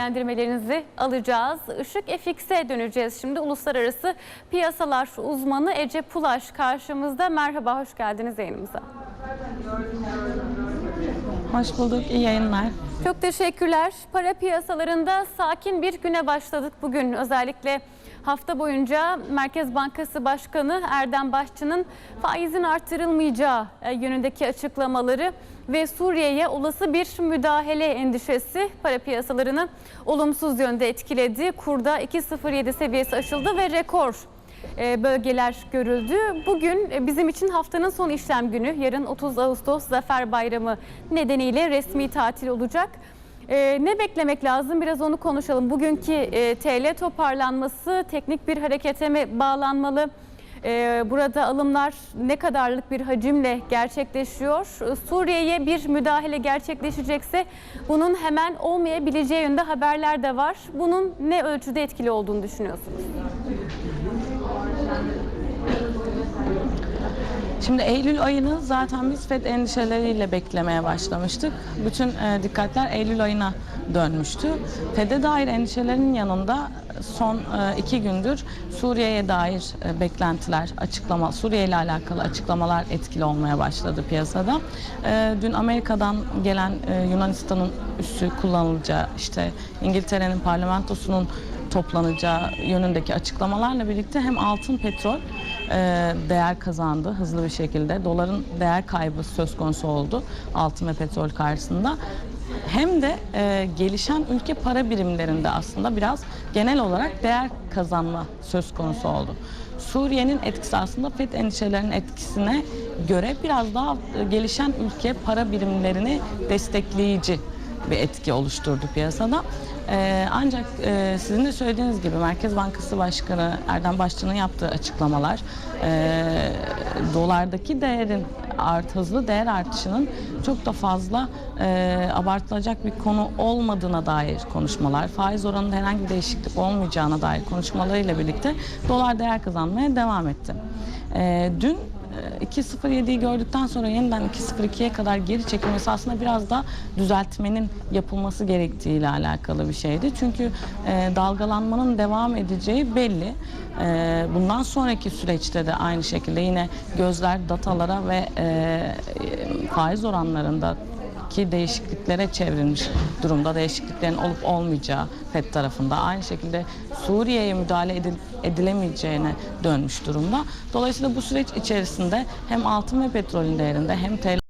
değerlendirmelerinizi alacağız. Işık FX'e döneceğiz şimdi. Uluslararası piyasalar uzmanı Ece Pulaş karşımızda. Merhaba, hoş geldiniz yayınımıza. Hoş bulduk, iyi yayınlar. Çok teşekkürler. Para piyasalarında sakin bir güne başladık bugün. Özellikle hafta boyunca Merkez Bankası Başkanı Erdem Başçı'nın faizin artırılmayacağı e, yönündeki açıklamaları ve Suriye'ye olası bir müdahale endişesi para piyasalarını olumsuz yönde etkiledi. Kurda 2.07 seviyesi aşıldı ve rekor bölgeler görüldü. Bugün e, bizim için haftanın son işlem günü. Yarın 30 Ağustos Zafer Bayramı nedeniyle resmi tatil olacak. E, Ne beklemek lazım? Biraz onu konuşalım. Bugünkü e, TL toparlanması teknik bir harekete mi bağlanmalı? E, Burada alımlar ne kadarlık bir hacimle gerçekleşiyor? Suriye'ye bir müdahale gerçekleşecekse bunun hemen olmayabileceği yönde haberler de var. Bunun ne ölçüde etkili olduğunu düşünüyorsunuz? Şimdi Eylül ayını zaten biz FED endişeleriyle beklemeye başlamıştık. Bütün e, dikkatler Eylül ayına dönmüştü. FED'e dair endişelerin yanında son e, iki gündür Suriye'ye dair e, beklentiler, açıklama, Suriye ile alakalı açıklamalar etkili olmaya başladı piyasada. E, dün Amerika'dan gelen e, Yunanistan'ın üssü kullanılacağı, işte İngiltere'nin parlamentosunun toplanacağı yönündeki açıklamalarla birlikte hem altın petrol e, değer kazandı hızlı bir şekilde. Doların değer kaybı söz konusu oldu altın ve petrol karşısında. Hem de e, gelişen ülke para birimlerinde aslında biraz genel olarak değer kazanma söz konusu oldu. Suriye'nin etkisi aslında FED endişelerinin etkisine göre biraz daha e, gelişen ülke para birimlerini destekleyici bir etki oluşturdu piyasada. Ee, ancak e, sizin de söylediğiniz gibi Merkez Bankası Başkanı Erdem Başçı'nın yaptığı açıklamalar e, dolardaki değerin art hızlı değer artışının çok da fazla e, abartılacak bir konu olmadığına dair konuşmalar, faiz oranında herhangi bir değişiklik olmayacağına dair konuşmalarıyla birlikte dolar değer kazanmaya devam etti. E, dün 2.07'yi gördükten sonra yeniden 2.02'ye kadar geri çekilmesi aslında biraz da düzeltmenin yapılması gerektiği ile alakalı bir şeydi. Çünkü e, dalgalanmanın devam edeceği belli. E, bundan sonraki süreçte de aynı şekilde yine gözler datalara ve e, faiz oranlarında ki değişikliklere çevrilmiş durumda. Değişikliklerin olup olmayacağı FED tarafında. Aynı şekilde Suriye'ye müdahale edil- edilemeyeceğine dönmüş durumda. Dolayısıyla bu süreç içerisinde hem altın ve petrolün değerinde hem TL